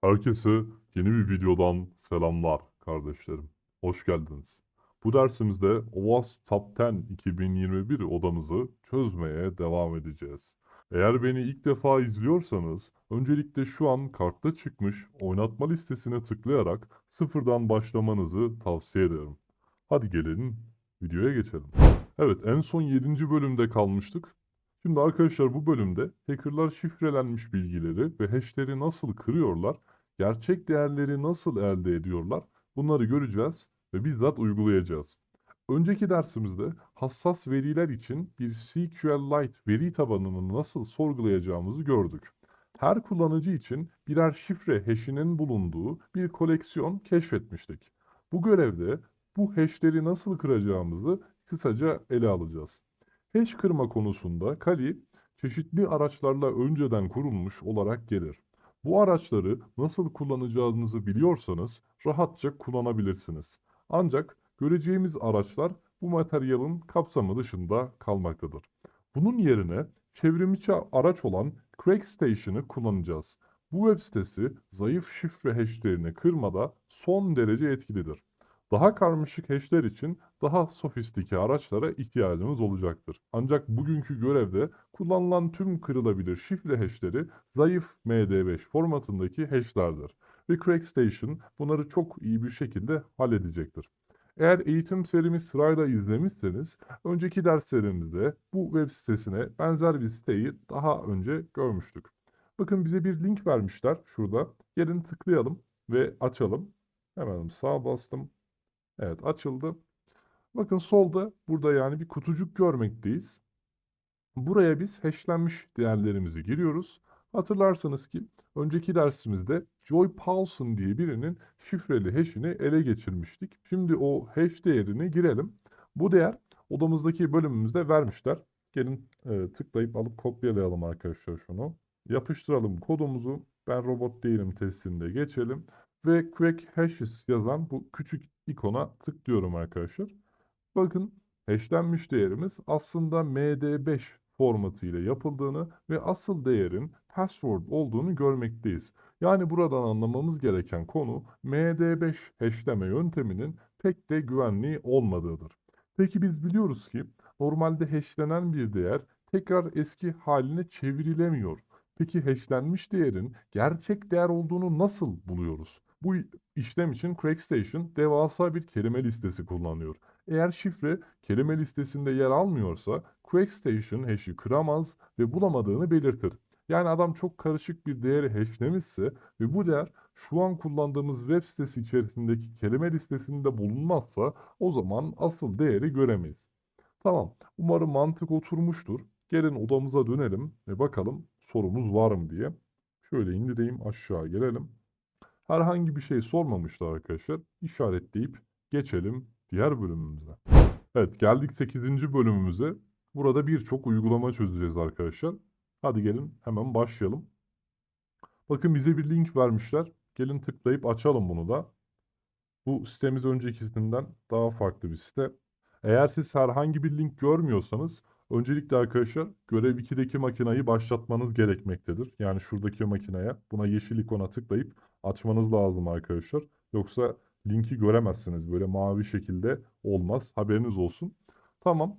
Herkese yeni bir videodan selamlar kardeşlerim. Hoş geldiniz. Bu dersimizde OWASP Top 10 2021 odamızı çözmeye devam edeceğiz. Eğer beni ilk defa izliyorsanız öncelikle şu an kartta çıkmış oynatma listesine tıklayarak sıfırdan başlamanızı tavsiye ederim. Hadi gelin videoya geçelim. Evet en son 7. bölümde kalmıştık. Şimdi arkadaşlar bu bölümde hackerlar şifrelenmiş bilgileri ve hashleri nasıl kırıyorlar, gerçek değerleri nasıl elde ediyorlar bunları göreceğiz ve bizzat uygulayacağız. Önceki dersimizde hassas veriler için bir SQLite veri tabanını nasıl sorgulayacağımızı gördük. Her kullanıcı için birer şifre hash'inin bulunduğu bir koleksiyon keşfetmiştik. Bu görevde bu hash'leri nasıl kıracağımızı kısaca ele alacağız. Hash kırma konusunda Kali çeşitli araçlarla önceden kurulmuş olarak gelir. Bu araçları nasıl kullanacağınızı biliyorsanız rahatça kullanabilirsiniz. Ancak göreceğimiz araçlar bu materyalin kapsamı dışında kalmaktadır. Bunun yerine çevrimiçi araç olan CrackStation'ı kullanacağız. Bu web sitesi zayıf şifre hashlerini kırmada son derece etkilidir. Daha karmaşık hashler için daha sofistike araçlara ihtiyacımız olacaktır. Ancak bugünkü görevde kullanılan tüm kırılabilir şifre hashleri zayıf MD5 formatındaki hashlerdir. Ve CrackStation bunları çok iyi bir şekilde halledecektir. Eğer eğitim serimi sırayla izlemişseniz, önceki derslerimizde bu web sitesine benzer bir siteyi daha önce görmüştük. Bakın bize bir link vermişler şurada. Gelin tıklayalım ve açalım. Hemen sağ bastım. Evet açıldı. Bakın solda burada yani bir kutucuk görmekteyiz. Buraya biz hashlenmiş değerlerimizi giriyoruz. Hatırlarsanız ki önceki dersimizde Joy Paulson diye birinin şifreli hash'ini ele geçirmiştik. Şimdi o hash değerini girelim. Bu değer odamızdaki bölümümüzde vermişler. Gelin e, tıklayıp alıp kopyalayalım arkadaşlar şunu. Yapıştıralım kodumuzu. Ben robot değilim testinde geçelim. Ve Crack Hashes yazan bu küçük ikona tıklıyorum arkadaşlar. Bakın hashlenmiş değerimiz aslında MD5 formatı ile yapıldığını ve asıl değerin password olduğunu görmekteyiz. Yani buradan anlamamız gereken konu MD5 hashleme yönteminin pek de güvenli olmadığıdır. Peki biz biliyoruz ki normalde hashlenen bir değer tekrar eski haline çevrilemiyor. Peki hashlenmiş değerin gerçek değer olduğunu nasıl buluyoruz? Bu işlem için CrackStation devasa bir kelime listesi kullanıyor. Eğer şifre kelime listesinde yer almıyorsa CrackStation hash'i kıramaz ve bulamadığını belirtir. Yani adam çok karışık bir değeri hashlemişse ve bu değer şu an kullandığımız web sitesi içerisindeki kelime listesinde bulunmazsa o zaman asıl değeri göremeyiz. Tamam, umarım mantık oturmuştur. Gelin odamıza dönelim ve bakalım sorumuz var mı diye. Şöyle indireyim aşağı gelelim. Herhangi bir şey sormamışlar arkadaşlar. İşaretleyip geçelim diğer bölümümüze. Evet geldik 8. bölümümüze. Burada birçok uygulama çözeceğiz arkadaşlar. Hadi gelin hemen başlayalım. Bakın bize bir link vermişler. Gelin tıklayıp açalım bunu da. Bu sitemiz öncekisinden daha farklı bir site. Eğer siz herhangi bir link görmüyorsanız öncelikle arkadaşlar görev 2'deki makinayı başlatmanız gerekmektedir. Yani şuradaki makineye buna yeşil ikona tıklayıp açmanız lazım arkadaşlar. Yoksa linki göremezsiniz. Böyle mavi şekilde olmaz. Haberiniz olsun. Tamam.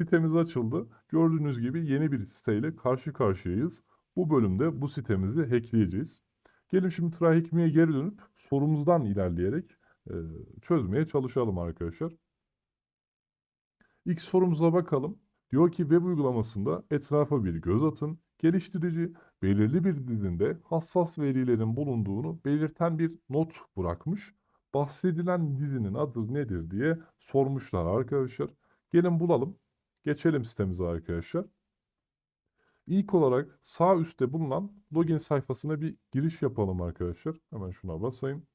Sitemiz açıldı. Gördüğünüz gibi yeni bir siteyle karşı karşıyayız. Bu bölümde bu sitemizi hackleyeceğiz. Gelin şimdi try hackme'ye geri dönüp sorumuzdan ilerleyerek e, çözmeye çalışalım arkadaşlar. İlk sorumuza bakalım. Diyor ki web uygulamasında etrafa bir göz atın. Geliştirici belirli bir dizinde hassas verilerin bulunduğunu belirten bir not bırakmış. Bahsedilen dizinin adı nedir diye sormuşlar arkadaşlar. Gelin bulalım. Geçelim sitemize arkadaşlar. İlk olarak sağ üstte bulunan login sayfasına bir giriş yapalım arkadaşlar. Hemen şuna basayım.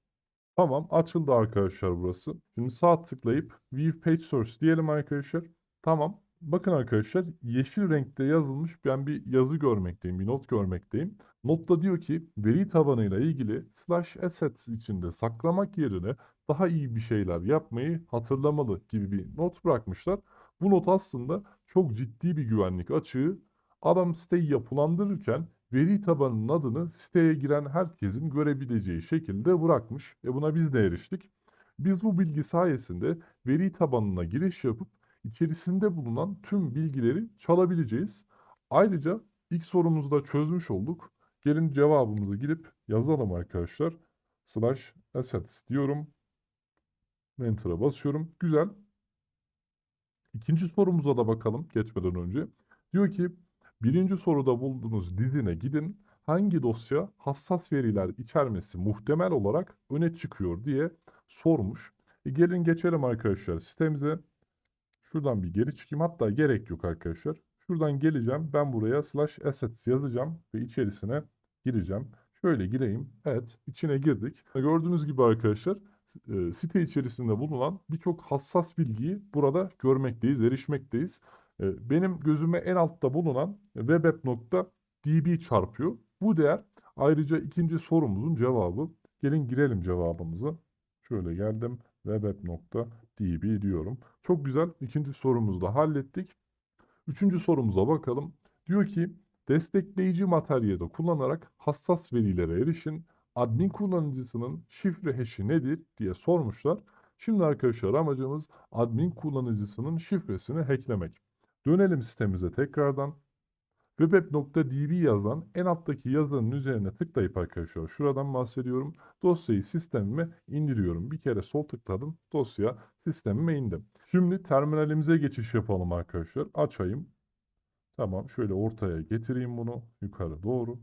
Tamam açıldı arkadaşlar burası. Şimdi sağ tıklayıp View Page Source diyelim arkadaşlar. Tamam. Bakın arkadaşlar yeşil renkte yazılmış ben bir yazı görmekteyim, bir not görmekteyim. Notta diyor ki veri tabanıyla ilgili slash assets içinde saklamak yerine daha iyi bir şeyler yapmayı hatırlamalı gibi bir not bırakmışlar. Bu not aslında çok ciddi bir güvenlik açığı. Adam siteyi yapılandırırken veri tabanının adını siteye giren herkesin görebileceği şekilde bırakmış. E buna biz de eriştik. Biz bu bilgi sayesinde veri tabanına giriş yapıp içerisinde bulunan tüm bilgileri çalabileceğiz. Ayrıca ilk sorumuzu da çözmüş olduk. Gelin cevabımızı gidip yazalım arkadaşlar. Slash assets diyorum. Enter'a basıyorum. Güzel. İkinci sorumuza da bakalım geçmeden önce. Diyor ki birinci soruda bulduğunuz dizine gidin. Hangi dosya hassas veriler içermesi muhtemel olarak öne çıkıyor diye sormuş. E gelin geçelim arkadaşlar sitemize. Şuradan bir geri çıkayım. Hatta gerek yok arkadaşlar. Şuradan geleceğim. Ben buraya slash assets yazacağım ve içerisine gireceğim. Şöyle gireyim. Evet, içine girdik. Gördüğünüz gibi arkadaşlar e, site içerisinde bulunan birçok hassas bilgiyi burada görmekteyiz, erişmekteyiz. E, benim gözüme en altta bulunan webapp.db çarpıyor. Bu değer ayrıca ikinci sorumuzun cevabı. Gelin girelim cevabımıza. Şöyle geldim webapp.db diyorum. Çok güzel. İkinci sorumuzu da hallettik. Üçüncü sorumuza bakalım. Diyor ki destekleyici materyali kullanarak hassas verilere erişin. Admin kullanıcısının şifre hash'i nedir diye sormuşlar. Şimdi arkadaşlar amacımız admin kullanıcısının şifresini hacklemek. Dönelim sitemize tekrardan. webapp.db yazan en alttaki yazının üzerine tıklayıp arkadaşlar şuradan bahsediyorum. Dosyayı sistemime indiriyorum. Bir kere sol tıkladım. Dosya sistemime indi. Şimdi terminalimize geçiş yapalım arkadaşlar. Açayım. Tamam şöyle ortaya getireyim bunu yukarı doğru.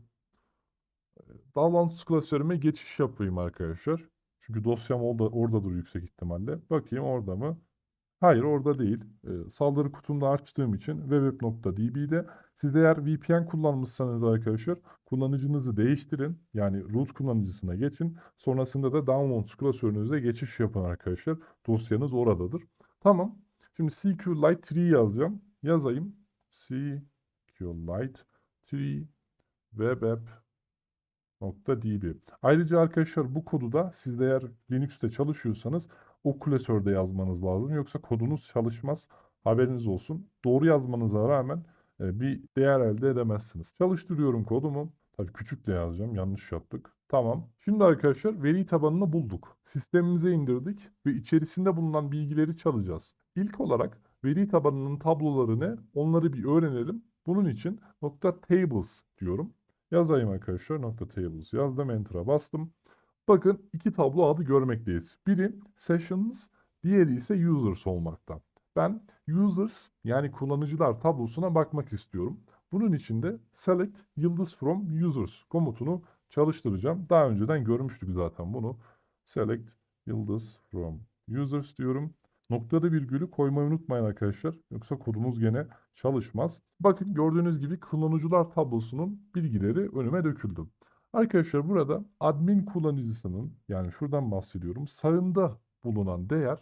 Davranış klasörüme geçiş yapayım arkadaşlar. Çünkü dosyam orada, oradadır yüksek ihtimalle. Bakayım orada mı? Hayır orada değil. Ee, saldırı kutumda açtığım için www.db'de siz eğer VPN kullanmışsanız arkadaşlar kullanıcınızı değiştirin. Yani root kullanıcısına geçin. Sonrasında da downloads klasörünüze geçiş yapın arkadaşlar. Dosyanız oradadır. Tamam. Şimdi SQLite 3 yazacağım. Yazayım. SQLite 3 web app .db. Ayrıca arkadaşlar bu kodu da siz eğer Linux'te çalışıyorsanız o klasörde yazmanız lazım. Yoksa kodunuz çalışmaz. Haberiniz olsun. Doğru yazmanıza rağmen e, bir değer elde edemezsiniz. Çalıştırıyorum kodumu. Tabii küçük de yazacağım. Yanlış yaptık. Tamam. Şimdi arkadaşlar veri tabanını bulduk. Sistemimize indirdik ve içerisinde bulunan bilgileri çalacağız. İlk olarak veri tabanının tabloları ne? Onları bir öğrenelim. Bunun için nokta tables diyorum. Yazayım arkadaşlar. Nokta tables yazdım. Enter'a bastım. Bakın iki tablo adı görmekteyiz. Biri sessions, diğeri ise users olmakta. Ben users yani kullanıcılar tablosuna bakmak istiyorum. Bunun için de select yıldız from users komutunu çalıştıracağım. Daha önceden görmüştük zaten bunu. Select yıldız from users diyorum. Noktada virgülü koymayı unutmayın arkadaşlar. Yoksa kodumuz gene çalışmaz. Bakın gördüğünüz gibi kullanıcılar tablosunun bilgileri önüme döküldü. Arkadaşlar burada admin kullanıcısının yani şuradan bahsediyorum sağında bulunan değer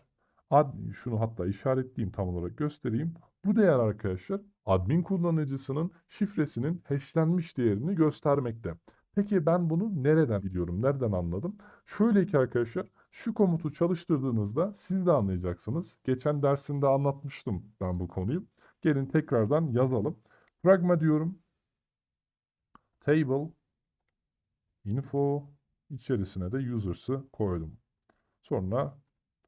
admin şunu hatta işaretleyeyim tam olarak göstereyim. Bu değer arkadaşlar admin kullanıcısının şifresinin hashlenmiş değerini göstermekte. Peki ben bunu nereden biliyorum? Nereden anladım? Şöyle ki arkadaşlar şu komutu çalıştırdığınızda siz de anlayacaksınız. Geçen dersinde anlatmıştım ben bu konuyu. Gelin tekrardan yazalım. Pragma diyorum. Table info içerisine de users'ı koydum. Sonra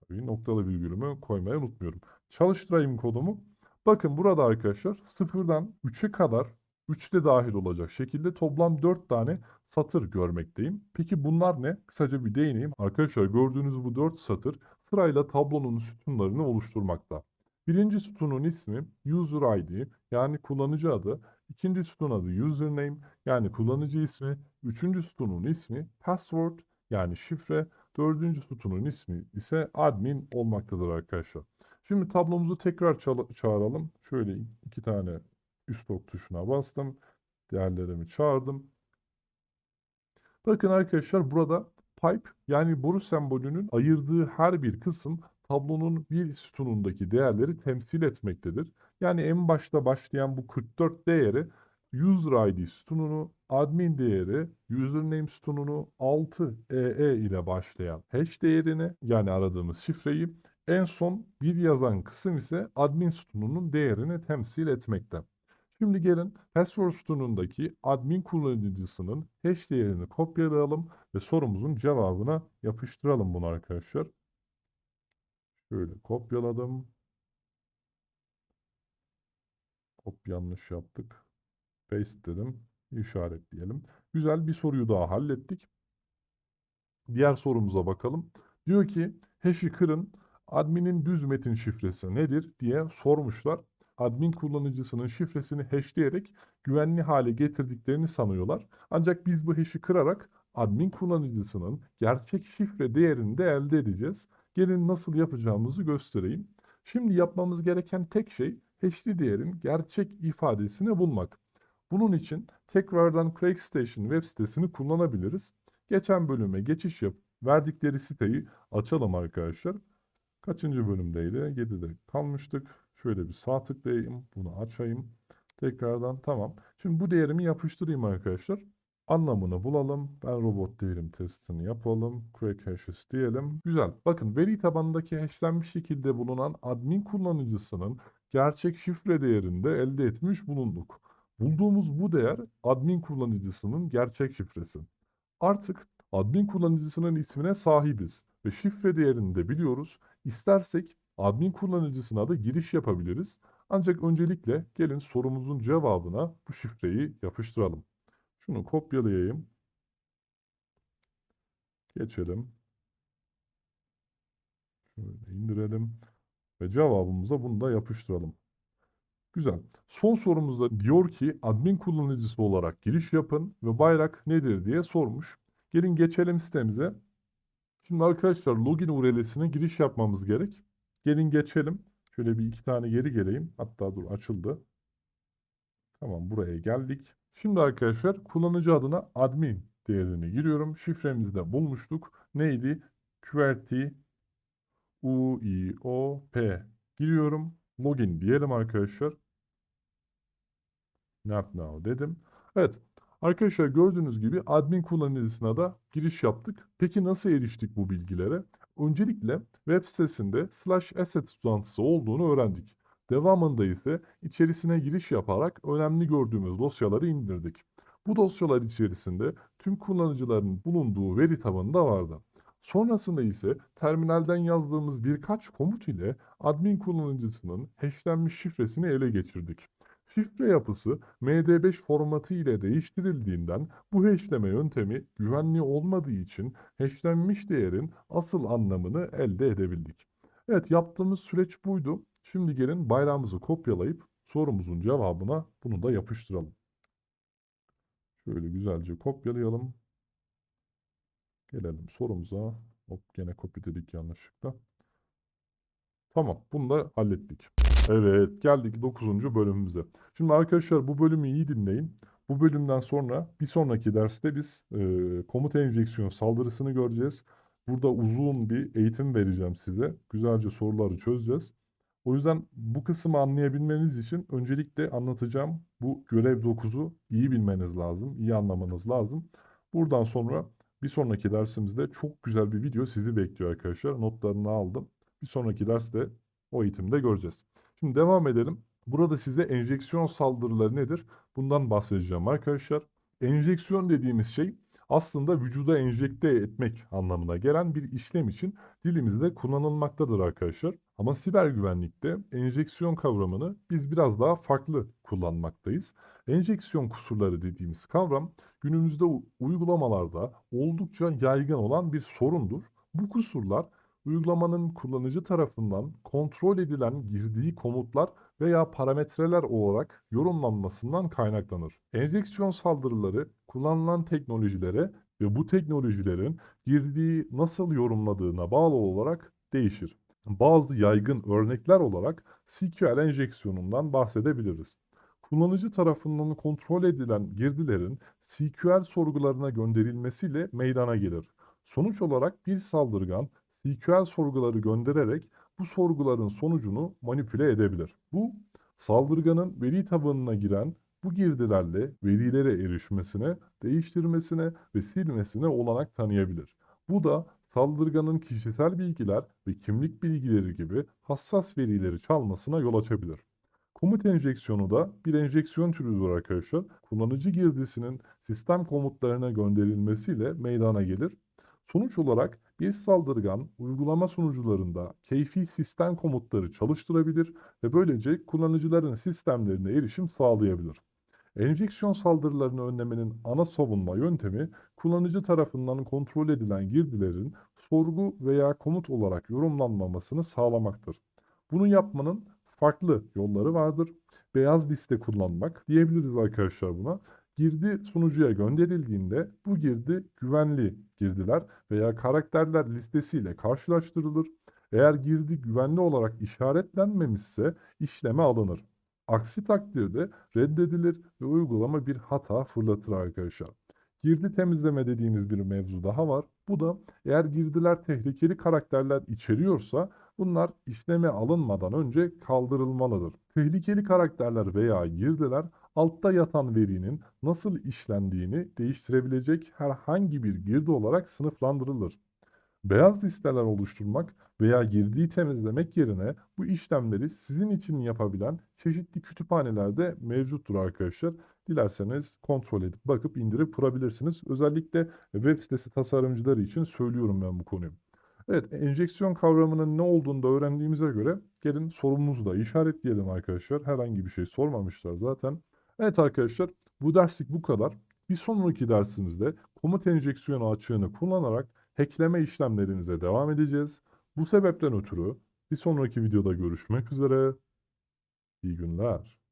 tabii noktalı virgülümü koymayı unutmuyorum. Çalıştırayım kodumu. Bakın burada arkadaşlar sıfırdan 3'e kadar 3 de dahil olacak şekilde toplam 4 tane satır görmekteyim. Peki bunlar ne? Kısaca bir değineyim. Arkadaşlar gördüğünüz bu 4 satır sırayla tablonun sütunlarını oluşturmakta. Birinci sütunun ismi user ID yani kullanıcı adı. İkinci sütun adı username yani kullanıcı ismi. Üçüncü sütunun ismi password yani şifre. Dördüncü sütunun ismi ise admin olmaktadır arkadaşlar. Şimdi tablomuzu tekrar çağıralım. Şöyle iki tane üst ok tuşuna bastım. Değerlerimi çağırdım. Bakın arkadaşlar burada pipe yani boru sembolünün ayırdığı her bir kısım tablonun bir sütunundaki değerleri temsil etmektedir. Yani en başta başlayan bu 44 değeri user ID sütununu, admin değeri, username sütununu 6 EE ile başlayan hash değerini yani aradığımız şifreyi en son bir yazan kısım ise admin sütununun değerini temsil etmekte. Şimdi gelin password sütunundaki admin kullanıcısının hash değerini kopyalayalım ve sorumuzun cevabına yapıştıralım bunu arkadaşlar. Şöyle kopyaladım. Hop yanlış yaptık. Paste dedim. İşaretleyelim. Güzel bir soruyu daha hallettik. Diğer sorumuza bakalım. Diyor ki hash'i kırın. Admin'in düz metin şifresi nedir diye sormuşlar. Admin kullanıcısının şifresini hashleyerek güvenli hale getirdiklerini sanıyorlar. Ancak biz bu hash'i kırarak admin kullanıcısının gerçek şifre değerini de elde edeceğiz. Gelin nasıl yapacağımızı göstereyim. Şimdi yapmamız gereken tek şey hash'li değerin gerçek ifadesini bulmak. Bunun için tekrardan CrackStation web sitesini kullanabiliriz. Geçen bölüme geçiş yap. Verdikleri siteyi açalım arkadaşlar. Kaçıncı bölümdeydi? 7'de kalmıştık. Şöyle bir sağ tıklayayım. Bunu açayım. Tekrardan tamam. Şimdi bu değerimi yapıştırayım arkadaşlar. Anlamını bulalım. Ben robot değerim testini yapalım. Crack hashes diyelim. Güzel. Bakın veri tabanındaki hashlenmiş şekilde bulunan admin kullanıcısının gerçek şifre değerini de elde etmiş bulunduk. Bulduğumuz bu değer admin kullanıcısının gerçek şifresi. Artık admin kullanıcısının ismine sahibiz ve şifre değerini de biliyoruz. İstersek admin kullanıcısına da giriş yapabiliriz. Ancak öncelikle gelin sorumuzun cevabına bu şifreyi yapıştıralım. Şunu kopyalayayım. Geçelim. Şöyle indirelim. Ve cevabımıza bunu da yapıştıralım. Güzel. Son sorumuzda diyor ki admin kullanıcısı olarak giriş yapın ve bayrak nedir diye sormuş. Gelin geçelim sitemize. Şimdi arkadaşlar login URL'sine giriş yapmamız gerek. Gelin geçelim. Şöyle bir iki tane geri geleyim. Hatta dur açıldı. Tamam buraya geldik. Şimdi arkadaşlar kullanıcı adına admin değerini giriyorum. Şifremizi de bulmuştuk. Neydi? QWERTY UIOP giriyorum. Login diyelim arkadaşlar. Not now dedim. Evet. Arkadaşlar gördüğünüz gibi admin kullanıcısına da giriş yaptık. Peki nasıl eriştik bu bilgilere? Öncelikle web sitesinde slash asset uzantısı olduğunu öğrendik. Devamında ise içerisine giriş yaparak önemli gördüğümüz dosyaları indirdik. Bu dosyalar içerisinde tüm kullanıcıların bulunduğu veri tabanı da vardı. Sonrasında ise terminalden yazdığımız birkaç komut ile admin kullanıcısının hashlenmiş şifresini ele geçirdik. Şifre yapısı MD5 formatı ile değiştirildiğinden bu hashleme yöntemi güvenli olmadığı için hashlenmiş değerin asıl anlamını elde edebildik. Evet yaptığımız süreç buydu. Şimdi gelin bayrağımızı kopyalayıp sorumuzun cevabına bunu da yapıştıralım. Şöyle güzelce kopyalayalım. Gelelim sorumuza. Hop gene kopya dedik yanlışlıkla. Tamam bunu da hallettik. Evet geldik 9. bölümümüze. Şimdi arkadaşlar bu bölümü iyi dinleyin. Bu bölümden sonra bir sonraki derste biz e, komut enjeksiyon saldırısını göreceğiz. Burada uzun bir eğitim vereceğim size. Güzelce soruları çözeceğiz. O yüzden bu kısmı anlayabilmeniz için öncelikle anlatacağım bu görev 9'u iyi bilmeniz lazım, iyi anlamanız lazım. Buradan sonra bir sonraki dersimizde çok güzel bir video sizi bekliyor arkadaşlar. Notlarını aldım. Bir sonraki derste o eğitimde göreceğiz. Şimdi devam edelim. Burada size enjeksiyon saldırıları nedir? Bundan bahsedeceğim arkadaşlar. Enjeksiyon dediğimiz şey aslında vücuda enjekte etmek anlamına gelen bir işlem için dilimizde kullanılmaktadır arkadaşlar. Ama siber güvenlikte enjeksiyon kavramını biz biraz daha farklı kullanmaktayız. Enjeksiyon kusurları dediğimiz kavram günümüzde uygulamalarda oldukça yaygın olan bir sorundur. Bu kusurlar uygulamanın kullanıcı tarafından kontrol edilen girdiği komutlar veya parametreler olarak yorumlanmasından kaynaklanır. Enjeksiyon saldırıları kullanılan teknolojilere ve bu teknolojilerin girdiği nasıl yorumladığına bağlı olarak değişir. Bazı yaygın örnekler olarak SQL enjeksiyonundan bahsedebiliriz. Kullanıcı tarafından kontrol edilen girdilerin SQL sorgularına gönderilmesiyle meydana gelir. Sonuç olarak bir saldırgan SQL sorguları göndererek bu sorguların sonucunu manipüle edebilir. Bu saldırganın veri tabanına giren bu girdilerle verilere erişmesine, değiştirmesine ve silmesine olanak tanıyabilir. Bu da saldırganın kişisel bilgiler ve kimlik bilgileri gibi hassas verileri çalmasına yol açabilir. Komut enjeksiyonu da bir enjeksiyon türüdür arkadaşlar. Kullanıcı girdisinin sistem komutlarına gönderilmesiyle meydana gelir. Sonuç olarak bir saldırgan uygulama sunucularında keyfi sistem komutları çalıştırabilir ve böylece kullanıcıların sistemlerine erişim sağlayabilir. Enjeksiyon saldırılarını önlemenin ana savunma yöntemi kullanıcı tarafından kontrol edilen girdilerin sorgu veya komut olarak yorumlanmamasını sağlamaktır. Bunu yapmanın farklı yolları vardır. Beyaz liste kullanmak diyebiliriz arkadaşlar buna. Girdi sunucuya gönderildiğinde bu girdi güvenli girdiler veya karakterler listesiyle karşılaştırılır. Eğer girdi güvenli olarak işaretlenmemişse işleme alınır. Aksi takdirde reddedilir ve uygulama bir hata fırlatır arkadaşlar. Girdi temizleme dediğimiz bir mevzu daha var. Bu da eğer girdiler tehlikeli karakterler içeriyorsa bunlar işleme alınmadan önce kaldırılmalıdır. Tehlikeli karakterler veya girdiler altta yatan verinin nasıl işlendiğini değiştirebilecek herhangi bir girdi olarak sınıflandırılır. Beyaz listeler oluşturmak veya girdiği temizlemek yerine bu işlemleri sizin için yapabilen çeşitli kütüphanelerde mevcuttur arkadaşlar. Dilerseniz kontrol edip bakıp indirip kurabilirsiniz. Özellikle web sitesi tasarımcıları için söylüyorum ben bu konuyu. Evet, enjeksiyon kavramının ne olduğunu da öğrendiğimize göre gelin sorumuzu da işaretleyelim arkadaşlar. Herhangi bir şey sormamışlar zaten. Evet arkadaşlar, bu derslik bu kadar. Bir sonraki dersimizde komut enjeksiyonu açığını kullanarak hackleme işlemlerimize devam edeceğiz. Bu sebepten ötürü bir sonraki videoda görüşmek üzere. İyi günler.